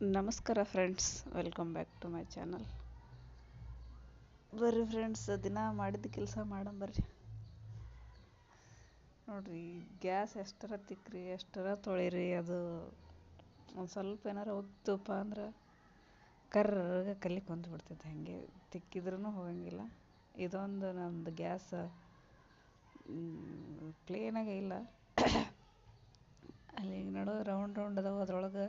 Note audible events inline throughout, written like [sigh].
ನಮಸ್ಕಾರ friends welcome back to my channel ಬರ್ರಿ friends ದಿನ ಮಾಡಿದ ಕೆಲಸ ಮಾಡಂಬರ್ರಿ ನೋಡ್ರಿ ಗ್ಯಾಸ್ ಎಷ್ಟರ ತಿಕ್ಕ್ರಿ ಎಷ್ಟರ ತೊಳಿರಿ, ಅದು ಒಂದು ಸ್ವಲ್ಪ ಏನಾರ ಉತ್ತಪ್ಪ ಅಂದ್ರೆ ಕರ್ರಗೆ ಕಲ್ಲಿ ಕುಂತು ಬಿಡ್ತೈತೆ, ಹಾಗೆ ತಿಕ್ಕಿದ್ರೂ ಹೋಗಂಗಿಲ್ಲ. ಇದೊಂದು ನಮ್ಮದು ಗ್ಯಾಸ್ ಪ್ಲೇನಾಗೆ ಇಲ್ಲ. ಅಲ್ಲಿ ನಡು ರೌಂಡ್ ರೌಂಡ್ ಅದಾವ ಅದ್ರೊಳಗೆ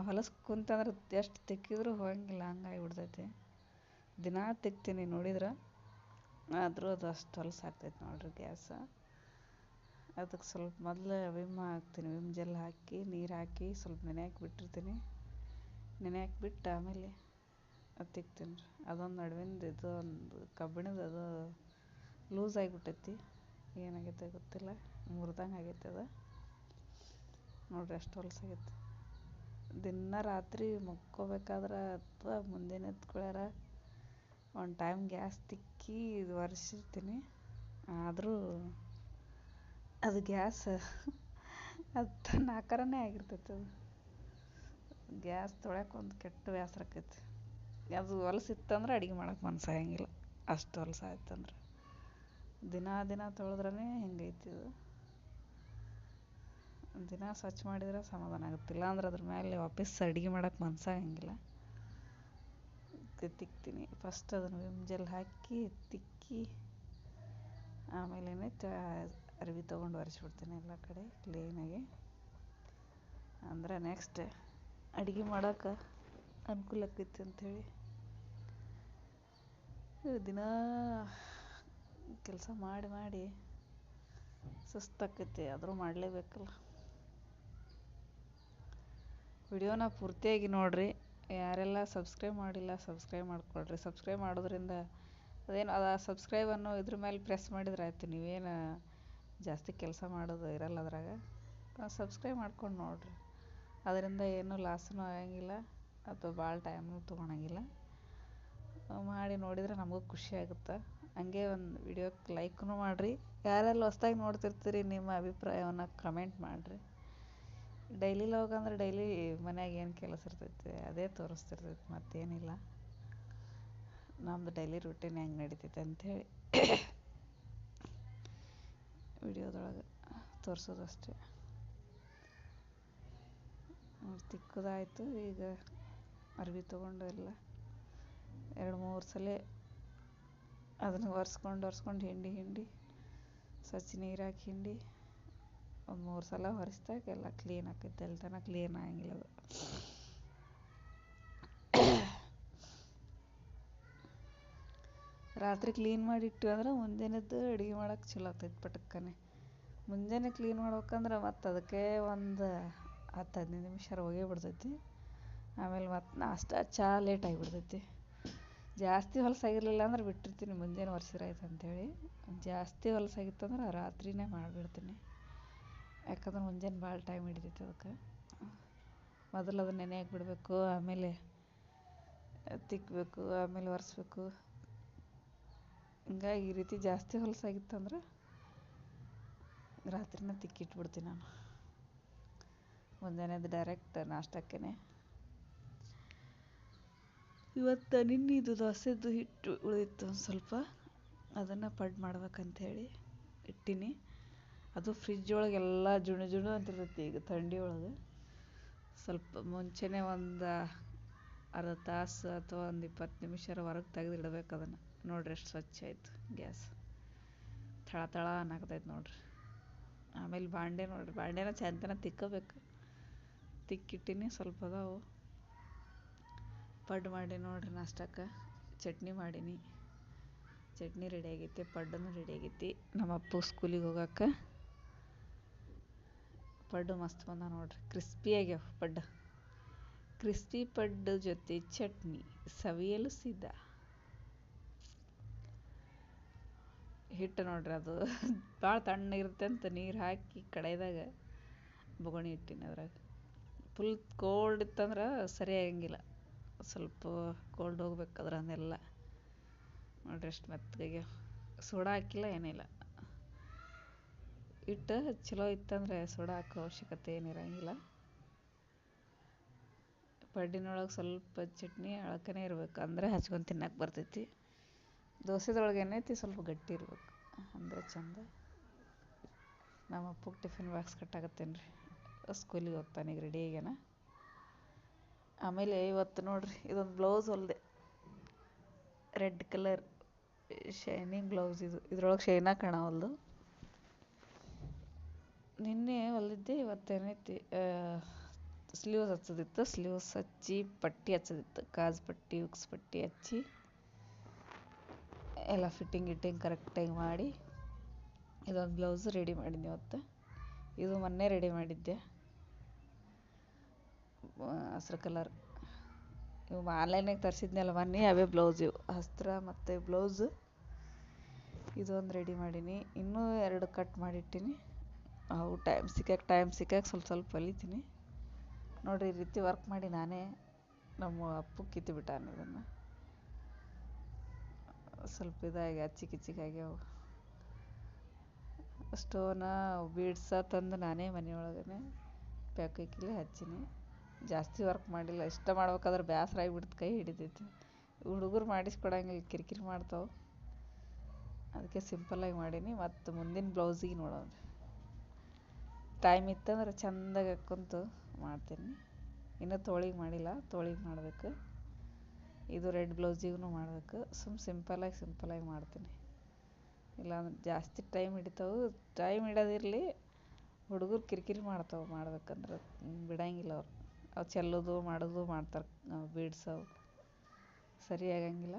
ಹೊಲಸು ಕುಂತಂದ್ರೆ ಎಷ್ಟು ತಿಕ್ಕಿದ್ರೂ ಹೋಗಂಗಿಲ್ಲ ಹಂಗಾಗಿಬಿಡ್ತೈತಿ ದಿನಾ ತಿಕ್ತೀನಿ ನೋಡಿದ್ರೆ, ಆದರೂ ಅದು ಅಷ್ಟು ಹೊಲಸು ಆಗ್ತೈತೆ ನೋಡ್ರಿ ಗ್ಯಾಸ. ಅದಕ್ಕೆ ಸ್ವಲ್ಪ ಮೊದಲು ವಿಮ್ ಹಾಕ್ತೀನಿ, ವಿಮ್ ಜೆಲ್ ಹಾಕಿ, ನೀರು ಹಾಕಿ, ಸ್ವಲ್ಪ ನೆನೆಯಕ್ಕೆ ಬಿಟ್ಟಿರ್ತೀನಿ. ನೆನೆಯಕ್ಕೆ ಬಿಟ್ಟು ಆಮೇಲೆ ಅದು ತಿಕ್ತೀನಿ ರೀ. ಅದೊಂದು ನಡುವಿಂದ ಇದು ಒಂದು ಕಬ್ಬಿಣದ ಅದು ಲೂಸ್ ಆಗಿಬಿಟ್ಟೈತಿ. ಏನಾಗೈತೆ ಗೊತ್ತಿಲ್ಲ, ಮುರಿದಂಗೆ ಆಗೈತೆ ಅದು. ನೋಡ್ರಿ ಅಷ್ಟು ಹೊಲಸಾಗೈತೆ ದಿನ ರಾತ್ರಿ ಮಕ್ಕೋಬೇಕಾದ್ರೆ ಅಥವಾ ಮುಂದಿನ ಎತ್ಕೊಳ್ಯಾರ? ಒನ್ ಟೈಮ್ ಗ್ಯಾಸ್ ತಿಕ್ಕಿ ಇದು ಒರೆಸಿರ್ತೀನಿ. ಆದರೂ ಅದು ಗ್ಯಾಸ್ ಅದು ತನ್ನ ಆಕಾರನೇ ಆಗಿರ್ತೈತೆ ಅದು. ಗ್ಯಾಸ್ ತೊಳ್ಯಾಕೆ ಒಂದು ಕೆಟ್ಟ ಬೇಸ್ರ ಆಕೈತಿ ಅದು ಹೊಲಸಿತ್ತಂದ್ರೆ ಅಡುಗೆ ಮಾಡೋಕೆ ಮನಸ್ಸಾಗಂಗಿಲ್ಲ ಅಷ್ಟು ಹೊಲಸಾಯ್ತಂದ್ರೆ ದಿನ ದಿನ ತೊಳೆದ್ರೇ ಹಿಂಗೈತಿ ಇದು. ದಿನ ಸ್ವಚ್ಛ ಮಾಡಿದ್ರೆ ಸಮಾಧಾನ ಆಗುತ್ತೆ. ಇಲ್ಲಾಂದ್ರೆ ಅದ್ರ ಮೇಲೆ ವಾಪಸ್ ಅಡುಗೆ ಮಾಡಕ್ಕೆ ಮನಸ್ಸಾಗಂಗಿಲ್ಲ ತಿಕ್ತೀನಿ. ಫಸ್ಟ್ ಅದನ್ನು ವಿಮ್ ಜೆಲ್ ಹಾಕಿ, ತಿಕ್ಕಿ, ಆಮೇಲೆ ಅರ್ವಿ ತೊಗೊಂಡು ಒರೆಸ್ಬಿಡ್ತೀನಿ ಎಲ್ಲ ಕಡೆ ಕ್ಲೀನಾಗಿ ಅಂದ್ರೆ ನೆಕ್ಸ್ಟ್ ಅಡುಗೆ ಮಾಡೋಕೆ ಅನುಕೂಲ ಆಕೈತಿ ಅಂಥೇಳಿ ದಿನ ಕೆಲಸ ಮಾಡಿ ಮಾಡಿ ಸುಸ್ತಾಕೈತಿ ಆದರೂ ಮಾಡಲೇಬೇಕಲ್ಲ. ವಿಡಿಯೋನ ಪೂರ್ತಿಯಾಗಿ ನೋಡಿರಿ. ಯಾರೆಲ್ಲ ಸಬ್ಸ್ಕ್ರೈಬ್ ಮಾಡಿಲ್ಲ ಸಬ್ಸ್ಕ್ರೈಬ್ ಮಾಡ್ಕೊಳ್ರಿ. ಸಬ್ಸ್ಕ್ರೈಬ್ ಮಾಡೋದ್ರಿಂದ ಅದೇನು, ಅದು ಸಬ್ಸ್ಕ್ರೈಬ್ ಅನ್ನೋ ಇದ್ರ ಮೇಲೆ ಪ್ರೆಸ್ ಮಾಡಿದ್ರೆ ಆಯ್ತು. ನೀವೇನು ಜಾಸ್ತಿ ಕೆಲಸ ಮಾಡೋದು ಇರಲ್ಲ ಅದ್ರಾಗ. ಸಬ್ಸ್ಕ್ರೈಬ್ ಮಾಡ್ಕೊಂಡು ನೋಡಿರಿ. ಅದರಿಂದ ಏನೂ ಲಾಸೂ ಆಗಂಗಿಲ್ಲ ಅಥವಾ ಭಾಳ ಟೈಮು ತೊಗೊಳಂಗಿಲ್ಲ. ಮಾಡಿ ನೋಡಿದರೆ ನಮಗೂ ಖುಷಿ ಆಗುತ್ತೆ. ಹಂಗೆ ಒಂದು ವಿಡಿಯೋಕ್ಕೆ ಲೈಕ್ನು ಮಾಡಿರಿ. ಯಾರೆಲ್ಲ ಹೊಸ್ದಾಗಿ ನೋಡ್ತಿರ್ತೀರಿ, ನಿಮ್ಮ ಅಭಿಪ್ರಾಯವನ್ನು ಕಮೆಂಟ್ ಮಾಡಿರಿ. ಡೈಲಿ ಲಾಗ್ ಅಂದ್ರೆ ಡೈಲಿ ಮನ್ಯಾಗ ಏನು ಕೆಲಸ ಇರ್ತೈತಿ ಅದೇ ತೋರಿಸ್ತಿರ್ತೈತಿ, ಮತ್ತೇನಿಲ್ಲ. ನಮ್ದು ಡೈಲಿ ರೂಟೀನ್ ಹೆಂಗೆ ನಡಿತೈತೆ ಅಂಥೇಳಿ ವಿಡಿಯೋದೊಳಗೆ ತೋರಿಸೋದು ಅಷ್ಟೇ ತಿಕ್ಕೋದಾಯಿತು ಈಗ ಅರ್ವಿ ತೊಗೊಂಡು ಎಲ್ಲ ಎರಡು ಮೂರು ಸಲ ಅದನ್ನು ಒರೆಸ್ಕೊಂಡು ಒರೆಸ್ಕೊಂಡು ಹಿಂಡಿ ಹಿಂಡಿ, ಸ್ವಚ್ಛ ನೀರು ಹಾಕಿ ಹಿಂಡಿ. ಒಂದು ಮೂರು ಸಲ ಒರೆಸ್ದಾಗ ಎಲ್ಲ ಕ್ಲೀನ್ ಆಕೈತೆ ಅಲ್ಲಿ ತನಕ ಕ್ಲೀನ್ ಆಗಂಗಿಲ್ಲ ಅದು. ರಾತ್ರಿ ಕ್ಲೀನ್ ಮಾಡಿ ಇಟ್ವಿ ಅಂದ್ರೆ ಮುಂಜಾನೆದ್ದು ಅಡುಗೆ ಮಾಡೋಕೆ ಚಲೋ ಆಗ್ತೈತೆ ಪಟಕ್ಕನೆ. ಮುಂಜಾನೆ ಕ್ಲೀನ್ ಮಾಡ್ಬೇಕಂದ್ರೆ ಮತ್ತು ಅದಕ್ಕೆ ಒಂದು ಹತ್ತು ಹದಿನೈದು ನಿಮಿಷ ಹೋಗೇ ಬಿಡ್ತೈತಿ. ಆಮೇಲೆ ಮತ್ತು ನಾಷ್ಟ ಚಾ ಲೇಟ್ ಆಗಿಬಿಡ್ತೈತಿ. ಜಾಸ್ತಿ ಹೊಲಸಾಗಿರಲಿಲ್ಲ ಅಂದ್ರೆ ಬಿಟ್ಟಿರ್ತೀನಿ, ಮುಂಜಾನೆ ಒರೆಸಿರಾಯ್ತು ಅಂತೇಳಿ. ಜಾಸ್ತಿ ಹೊಲಸಾಗಿತ್ತಂದ್ರೆ ರಾತ್ರಿನೇ ಮಾಡಿಬಿಡ್ತೀನಿ. ಯಾಕಂದ್ರೆ ಮುಂಜಾನೆ ಭಾಳ ಟೈಮ್ ಹಿಡಿತೈತೆ ಅದಕ್ಕೆ. ಮೊದಲು ಅದನ್ನ ನೆನೆಯಕ್ಕೆ ಬಿಡಬೇಕು ಆಮೇಲೆ ತಿಕ್ಕಬೇಕು ಆಮೇಲೆ ಒರೆಸ್ಬೇಕು. ಹಿಂಗಾಗಿ ಈ ರೀತಿ ಜಾಸ್ತಿ ಹೊಲಸಾಗಿತ್ತಂದ್ರೆ ರಾತ್ರಿನೇ ತಿಕ್ಕಿಟ್ಬಿಡ್ತೀನಿ ನಾನು. ಮುಂಜಾನೆದ್ದು ಡೈರೆಕ್ಟ್ ನಾಷ್ಟಕ್ಕೇ ಇವತ್ತು ನಿನ್ನಿದು ದೋಸೆದು ಹಿಟ್ಟು ಉಳಿದಿತ್ತು ಒಂದು ಸ್ವಲ್ಪ. ಅದನ್ನು ಪಡ್ ಮಾಡ್ಬೇಕಂಥೇಳಿ ಇಟ್ಟೀನಿ. ಅದು ಫ್ರಿಜ್ ಒಳಗೆ ಎಲ್ಲ ಜುಣು ಜುಣು ಅಂತಿರ್ತೈತಿ ಈಗ ಥಂಡಿ ಒಳಗೆ. ಸ್ವಲ್ಪ ಮುಂಚೆನೆ ಒಂದು ಅರ್ಧ ತಾಸು ಅಥವಾ ಒಂದು ಇಪ್ಪತ್ತು ನಿಮಿಷ ಹೊರಗೆ ತೆಗ್ದು ಇಡ್ಬೇಕು ಅದನ್ನು. ನೋಡಿರಿ ಎಷ್ಟು ಸ್ವಚ್ಛ ಆಯಿತು ಗ್ಯಾಸ್. ಥಳ ಥಳ ಅನ್ನಕತ್ತೈತೆ ನೋಡಿರಿ. ಆಮೇಲೆ ಬಾಂಡೆ ನೋಡಿರಿ, ಬಾಂಡೆನ ಚಂತನ ತಿಕ್ಕಬೇಕು. ತಿಕ್ಕಿಟ್ಟಿನಿ ಸ್ವಲ್ಪ ಅದಾವು. ಪಡ್ಡು ಮಾಡಿ ನೋಡಿರಿ ನಾಷ್ಟಕ್ಕೆ. ಚಟ್ನಿ ಮಾಡೀನಿ. ಚಟ್ನಿ ರೆಡಿ ಆಗೈತಿ, ಪಡ್ಡನು ರೆಡಿ ಆಗೈತಿ. ನಮ್ಮ ಅಪ್ಪು ಸ್ಕೂಲಿಗೆ ಹೋಗಕ್ಕೆ ಪಡ್ಡು ಮಸ್ತ್ ಬಂದ ನೋಡ್ರಿ. ಕ್ರಿಸ್ಪಿ ಆಗ್ಯಾವ ಪಡ್ಡು. ಕ್ರಿಸ್ಪಿ ಪಡ್ಡು ಜೊತೆ ಚಟ್ನಿ, ಸವಿಯಲು ಸಿದ್ಧ. ಹಿಟ್ಟು ನೋಡ್ರಿ ಅದು [laughs] ಭಾಳ ತಣ್ಣಗಿರುತ್ತೆ ಅಂತ ನೀರು ಹಾಕಿ ಕಡಾಯ್ದಾಗ ಬೊಗಣಿ ಇಟ್ಟಿನಿ ಅದ್ರಾಗ. ಫುಲ್ ಕೋಲ್ಡ್ ಇತ್ತಂದ್ರೆ ಸರಿ ಆಗಂಗಿಲ್ಲ. ಸ್ವಲ್ಪ ಕೋಲ್ಡ್ ಹೋಗ್ಬೇಕು ಅದನ್ನೆಲ್ಲ ನೋಡ್ರಿ ಎಷ್ಟು ಮೆತ್ತಗೆ ಸೋಡಾ ಹಾಕಿಲ್ಲ ಏನಿಲ್ಲ. ಹಿಟ್ಟು ಚಲೋ ಇತ್ತಂದ್ರೆ ಸೋಡಾ ಹಾಕೋ ಅವಶ್ಯಕತೆ ಏನಿರಂಗಿಲ್ಲ ಪಡ್ಡಿನೊಳಗೆ ಸ್ವಲ್ಪ ಚಟ್ನಿ ಅಳ್ಕನೆ ಇರ್ಬೇಕು, ಅಂದರೆ ಹಚ್ಕೊಂಡು ತಿನ್ನಕ್ಕೆ ಬರ್ತೈತಿ. ದೋಸೆದೊಳಗೆ ಏನೈತಿ ಸ್ವಲ್ಪ ಗಟ್ಟಿ ಇರ್ಬೇಕು, ಅಂದರೆ ಚಂದ. ನಮ್ಮ ಅಪ್ಪಗೆ ಟಿಫಿನ್ ಬಾಕ್ಸ್ ಕಟ್ಟಾಕತ್ತೇನೆ ರೀ ಸ್ಕೂಲಿಗೆ ಹೋಗ್ತಾನೆ ರೆಡಿ ಆಗ್ಯಾನ. ಆಮೇಲೆ ಇವತ್ತು ನೋಡ್ರಿ, ಇದೊಂದು ಬ್ಲೌಸ್ ಹೊಲ್ದೆ. ರೆಡ್ ಕಲರ್, ಶೈನಿಂಗ್ ಬ್ಲೌಸ್ ಇದು. ಇದ್ರೊಳಗೆ ಶೈನಾಗಿ ಕಾಣವಲ್ದು ನಿನ್ನೆ ಹೊಲಿದ್ದೆ ಇವತ್ತೇನೈತಿ ಸ್ಲೀವ್ಸ್ ಹಚ್ಚೋದಿತ್ತು, ಸ್ಲೀವ್ಸ್ ಹಚ್ಚಿ ಪಟ್ಟಿ ಹಚ್ಚೋದಿತ್ತು, ಕಾಜು ಪಟ್ಟಿ, ಉಕ್ಸ್ ಪಟ್ಟಿ ಹಚ್ಚಿ ಎಲ್ಲ ಫಿಟ್ಟಿಂಗ್, ಗಿಟ್ಟಿಂಗ್ ಕರೆಕ್ಟಾಗಿ ಮಾಡಿ, ಇದೊಂದು ಬ್ಲೌಸ್ ರೆಡಿ ಮಾಡಿದ್ದೆ ಇವತ್ತು. ಇದು ಮೊನ್ನೆ ರೆಡಿ ಮಾಡಿದ್ದೆ. ಹಸ್ರು ಕಲರ್. ಇವು ಆನ್ಲೈನಾಗ ತರಿಸಿದ್ನಲ್ಲ, ಮೊನ್ನೆ ಅವೇ ಬ್ಲೌಸ್ ಇವು ಹಸ್ತ್ರ ಮತ್ತು ಬ್ಲೌಸು. ಇದೊಂದು ರೆಡಿ ಮಾಡೀನಿ, ಇನ್ನೂ ಎರಡು ಕಟ್ ಮಾಡಿಟ್ಟೀನಿ. ಅವು ಟೈಮ್ ಸಿಕ್ಕಾಗ ಟೈಮ್ ಸಿಕ್ಕಾಗ ಸ್ವಲ್ಪ ಸ್ವಲ್ಪ ಹೊಲಿತೀನಿ ನೋಡಿರಿ, ಈ ರೀತಿ ವರ್ಕ್ ಮಾಡಿ ನಾನೇ ನಮ್ಮ ಅಪ್ಪು ಕಿತ್ತು ಬಿಟ್ಟಾನೆ ಇದನ್ನು. ಸ್ವಲ್ಪ ಇದಾಗಿ, ಅಚ್ಚಿ ಕಿಚ್ಚಿಗಾಗ್ಯಾವು ಸ್ಟೋನ ಬೀಡ್ಸ ತಂದು ನಾನೇ ಮನೆಯೊಳಗೇ ಪ್ಯಾಕಿಲಿ ಹಚ್ಚೀನಿ. ಜಾಸ್ತಿ ವರ್ಕ್ ಮಾಡಿಲ್ಲ. ಇಷ್ಟ ಮಾಡ್ಬೇಕಾದ್ರೆ ಬೇಸರ ಆಗಿಬಿಡ್ತು ಕೈ ಹಿಡಿತೈತಿ. ಹುಡುಗರು ಮಾಡಿಸ್ಕೊಡಂಗಿಲ್ಲ, ಕಿರಿಕಿರಿ ಮಾಡ್ತಾವೆ. ಅದಕ್ಕೆ ಸಿಂಪಲ್ಲಾಗಿ ಮಾಡೀನಿ. ಮತ್ತು ಮುಂದಿನ ಬ್ಲೌಸಿಗೆ ನೋಡೋಣ. ಟೈಮ್ ಇತ್ತಂದ್ರೆ ಚಂದಾಗಿ ಕುಂತು ಮಾಡ್ತೀನಿ. ಇನ್ನೂ ತೋಳಿಗೆ ಮಾಡಿಲ್ಲ ತೋಳಿಗೆ ಮಾಡಬೇಕು. ಇದು ರೆಡ್ ಬ್ಲೌಸಿಗೂ ಮಾಡಬೇಕು. ಸುಮ್ ಸಿಂಪಲ್ಲಾಗಿ ಸಿಂಪಲ್ಲಾಗಿ ಮಾಡ್ತೀನಿ. ಇಲ್ಲಾಂದ್ರೆ ಜಾಸ್ತಿ ಟೈಮ್ ಹಿಡಿತಾವು. ಟೈಮ್ ಹಿಡಿಯೋದಿರಲಿ ಹುಡುಗರು ಕಿರಿಕಿರಿ ಮಾಡ್ತಾವೆ ಮಾಡ್ಬೇಕಂದ್ರೆ ಬಿಡಂಗಿಲ್ಲ ಅವ್ರು. ಅವು ಚೆಲ್ಲೋದು ಮಾಡೋದು ಮಾಡ್ತಾರೆ ಬೀಡ್ಸ್ ಅವು ಸರಿ ಆಗಂಗಿಲ್ಲ.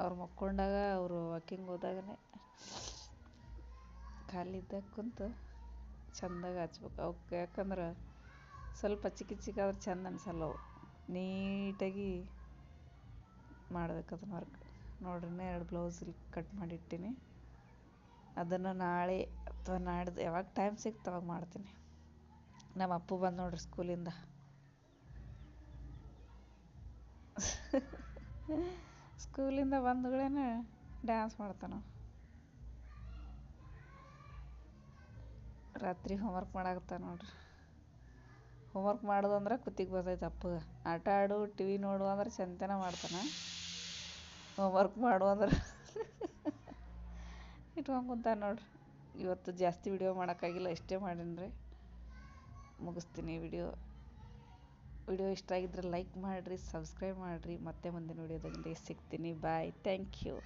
ಅವ್ರು ಮಕ್ಕೊಂಡಾಗ ಅವರು ವಾಕಿಂಗ್ ಹೋದಾಗನೇ ಖಾಲಿ ಇದ್ದಾಗ ಕುಂತು ಚೆಂದಾಗಿ ಹಚ್ಬೇಕು. ಅವಕ್ಕೆ ಯಾಕಂದ್ರೆ ಸ್ವಲ್ಪ ಚಿಕ್ಕ ಚೆಂದ ಅನ್ಸಲ್ಲ ಅವು. ನೀಟಾಗಿ ಮಾಡ್ಬೇಕು ಅದನ್ನು ವರ್ಕ್. ನೋಡ್ರಿ ಎರಡು ಬ್ಲೌಸ್ ಇಲ್ಲಿ ಕಟ್ ಮಾಡಿಟ್ಟೀನಿ. ಅದನ್ನು ನಾಳೆ ಅಥವಾ ನಾಡ್ದು, ಯಾವಾಗ ಟೈಮ್ ಸಿಕ್ತು ಅವಾಗ ಮಾಡ್ತೀನಿ. ನಮ್ಮ ಅಪ್ಪು ಬಂದು ನೋಡ್ರಿ ಸ್ಕೂಲಿಂದ. [laughs] ಸ್ಕೂಲಿಂದ ಬಂದಗಳೇನೆ ಡ್ಯಾನ್ಸ್ ಮಾಡ್ತಾನ ರಾತ್ರಿ ಹೋಮ್ವರ್ಕ್ ಮಾಡಾಕತ್ತಾನ ನೋಡ್ರಿ. ಹೋಮ್ವರ್ಕ್ ಮಾಡೋದು ಅಂದ್ರೆ ಕುತ್ತಿಗೆ ಬರ್ತೈತೆ ಅಪ್ಪಗೆ ಆಟ ಆಡು ಟಿ ವಿ ನೋಡು ಅಂದ್ರೆ ಚಂತನ ಮಾಡ್ತಾನೆ. ಹೋಮ್ವರ್ಕ್ ಮಾಡು ಅಂದ್ರೆ [laughs] ಇಟ್ಕೊಂಡು ಕುಂತಾನೆ ನೋಡ್ರಿ. ಇವತ್ತು ಜಾಸ್ತಿ ವಿಡಿಯೋ ಮಾಡೋಕ್ಕಾಗಿಲ್ಲ, ಇಷ್ಟೇ ಮಾಡೀನಿ ರೀ ಮುಗಿಸ್ತೀನಿ ವಿಡಿಯೋ ವಿಡಿಯೋ ಇಷ್ಟ ಆಗಿದ್ರೆ ಲೈಕ್ ಮಾಡಿರಿ ಸಬ್ಸ್ಕ್ರೈಬ್ ಮಾಡಿರಿ. ಮತ್ತೆ ಮುಂದಿನ ವಿಡಿಯೋದಲ್ಲಿ ಸಿಗ್ತೀನಿ. Bye thank you